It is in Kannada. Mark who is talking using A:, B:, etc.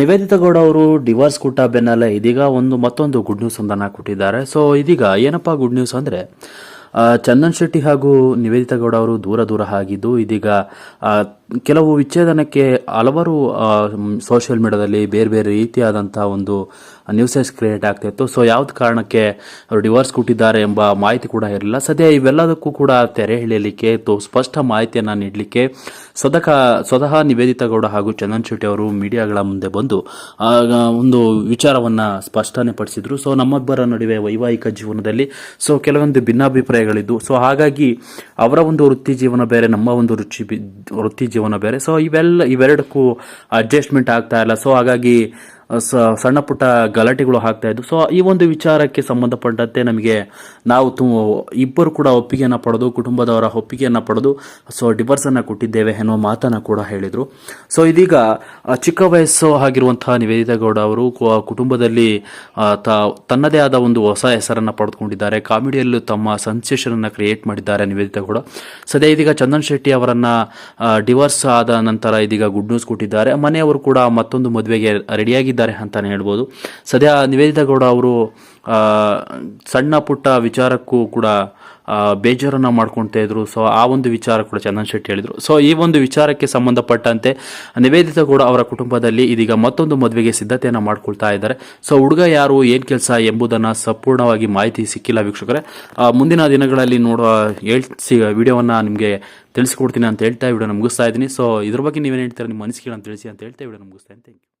A: ನಿವೇದಿತಾ ಗೌಡ ಅವರು ಡಿವೋರ್ಸ್ ಕೊಟ್ಟ ಬೆನ್ನಲ್ಲೇ ಇದೀಗ ಒಂದು ಮತ್ತೊಂದು ಗುಡ್ ನ್ಯೂಸ್ ಒಂದನ್ನು ಕೊಟ್ಟಿದ್ದಾರೆ. ಸೊ ಇದೀಗ ಏನಪ್ಪಾ ಗುಡ್ ನ್ಯೂಸ್ ಅಂದರೆ ಚಂದನ್ ಶೆಟ್ಟಿ ಹಾಗೂ ನಿವೇದಿತ ಗೌಡ ಅವರು ದೂರ ದೂರ ಆಗಿದ್ದು, ಇದೀಗ ಕೆಲವು ವಿಚ್ಛೇದನಕ್ಕೆ ಹಲವಾರು ಸೋಷಿಯಲ್ ಮೀಡಿಯಾದಲ್ಲಿ ಬೇರೆ ಬೇರೆ ರೀತಿಯಾದಂಥ ಒಂದು ನ್ಯೂಸಸ್ ಕ್ರಿಯೇಟ್ ಆಗ್ತಿತ್ತು. ಸೊ ಯಾವ್ದು ಕಾರಣಕ್ಕೆ ಅವರು ಡಿವೋರ್ಸ್ ಕೊಟ್ಟಿದ್ದಾರೆ ಎಂಬ ಮಾಹಿತಿ ಕೂಡ ಇರಲಿಲ್ಲ. ಸದ್ಯ ಇವೆಲ್ಲದಕ್ಕೂ ಕೂಡ ತೆರೆ ಎಳೆಯಲಿಕ್ಕೆ ಸ್ಪಷ್ಟ ಮಾಹಿತಿಯನ್ನು ನೀಡಲಿಕ್ಕೆ ಸದಕ, ಸ್ವತಃ ನಿವೇದಿತಾ ಗೌಡ ಹಾಗೂ ಚಂದನ್ ಶೆಟ್ಟಿ ಅವರು ಮೀಡಿಯಾಗಳ ಮುಂದೆ ಬಂದು ಒಂದು ವಿಚಾರವನ್ನ ಸ್ಪಷ್ಟನೆ ಪಡಿಸಿದ್ರು. ಸೊ ನಮ್ಮೊಬ್ಬರ ನಡುವೆ ವೈವಾಹಿಕ ಜೀವನದಲ್ಲಿ ಸೊ ಕೆಲವೊಂದು ಭಿನ್ನಾಭಿಪ್ರಾಯಗಳಿದ್ದು ಸೊ ಹಾಗಾಗಿ ಅವರ ಒಂದು ವೃತ್ತಿ ಜೀವನ ಬೇರೆ, ನಮ್ಮ ಒಂದು ರುಚಿ ವೃತ್ತಿ ಜೀವನ ಬೇರೆ. ಸೊ ಇವೆಲ್ಲ ಇವೆರಡಕ್ಕೂ ಅಡ್ಜಸ್ಟ್ಮೆಂಟ್ ಆಗ್ತಾ ಇಲ್ಲ. ಸೊ ಹಾಗಾಗಿ ಸಣ್ಣ ಪುಟ್ಟ ಗಲಾಟೆಗಳು ಆಗ್ತಾ ಇದ್ದು ಸೊ ಈ ಒಂದು ವಿಚಾರಕ್ಕೆ ಸಂಬಂಧಪಟ್ಟಂತೆ ನಮಗೆ ನಾವು ಇಬ್ಬರು ಕೂಡ ಒಪ್ಪಿಗೆಯನ್ನು ಪಡೆದು, ಕುಟುಂಬದವರ ಒಪ್ಪಿಗೆಯನ್ನು ಪಡೆದು ಸೊ ಡಿವರ್ಸನ್ನು ಕೊಟ್ಟಿದ್ದೇವೆ ಎನ್ನುವ ಮಾತನ್ನ ಕೂಡ ಹೇಳಿದರು. ಸೊ ಇದೀಗ ಚಿಕ್ಕ ವಯಸ್ಸು ಆಗಿರುವಂತಹ ನಿವೇದಿತಾ ಗೌಡ ಅವರು ಕುಟುಂಬದಲ್ಲಿ ತನ್ನದೇ ಆದ ಒಂದು ಹೊಸ ಹೆಸರನ್ನು ಪಡೆದುಕೊಂಡಿದ್ದಾರೆ. ಕಾಮಿಡಿಯಲ್ಲೂ ತಮ್ಮ ಸನ್ಸೇಷನನ್ನು ಕ್ರಿಯೇಟ್ ಮಾಡಿದ್ದಾರೆ ನಿವೇದಿತಾ ಗೌಡ ಸದ್ಯ ಇದೀಗ ಚಂದನ್ ಶೆಟ್ಟಿ ಅವರನ್ನು ಡಿವರ್ಸ್ ಆದ ನಂತರ ಇದೀಗ ಗುಡ್ ನ್ಯೂಸ್ ಕೊಟ್ಟಿದ್ದಾರೆ. ಮನೆಯವರು ಕೂಡ ಮತ್ತೊಂದು ಮದುವೆಗೆ ರೆಡಿಯಾಗಿದ್ದಾರೆ ಅಂತಾನೆ ಹೇಳ್ಬೋದು. ಸದ್ಯ ನಿವೇದಿತಾ ಗೌಡ ಅವರು ಸಣ್ಣ ಪುಟ್ಟ ವಿಚಾರಕ್ಕೂ ಕೂಡ ಬೇಜಾರನ್ನು ಮಾಡ್ಕೊಳ್ತಾ ಇದ್ರು. ಸೊ ಆ ಒಂದು ವಿಚಾರ ಕೂಡ ಚಂದನ್ ಶೆಟ್ಟಿ ಹೇಳಿದರು. ಸೊ ಈ ಒಂದು ವಿಚಾರಕ್ಕೆ ಸಂಬಂಧಪಟ್ಟಂತೆ ನಿವೇದಿತ ಗೌಡ ಅವರ ಕುಟುಂಬದಲ್ಲಿ ಇದೀಗ ಮತ್ತೊಂದು ಮದುವೆಗೆ ಸಿದ್ಧತೆಯನ್ನು ಮಾಡ್ಕೊಳ್ತಾ ಇದ್ದಾರೆ. ಸೊ ಹುಡುಗ ಯಾರು, ಏನು ಕೆಲಸ ಎಂಬುದನ್ನು ಸಂಪೂರ್ಣವಾಗಿ ಮಾಹಿತಿ ಸಿಕ್ಕಿಲ್ಲ ವೀಕ್ಷಕರೇ. ಮುಂದಿನ ದಿನಗಳಲ್ಲಿ ನೋಡುವ ಹೇಳಿ ವಿಡಿಯೋವನ್ನು ನಿಮಗೆ ತಿಳಿಸ್ಕೊಡ್ತೀನಿ ಅಂತ ಹೇಳ್ತಾ ವಿಡಿಯೋನ ಮುಗಿಸ್ತಾ ಇದ್ದೀನಿ. ಸೊ ಇದ್ರ ಬಗ್ಗೆ ನೀವೇನು ಹೇಳ್ತೀರಾ, ನಿಮ್ಮ ಅಂತ ತಿಳಿಸಿ ಅಂತ ಹೇಳ್ತಾ ವಿಡಿಯೋನ ಮುಗಿಸ್ತಾ ಇದ್ದೀನಿ. Thank you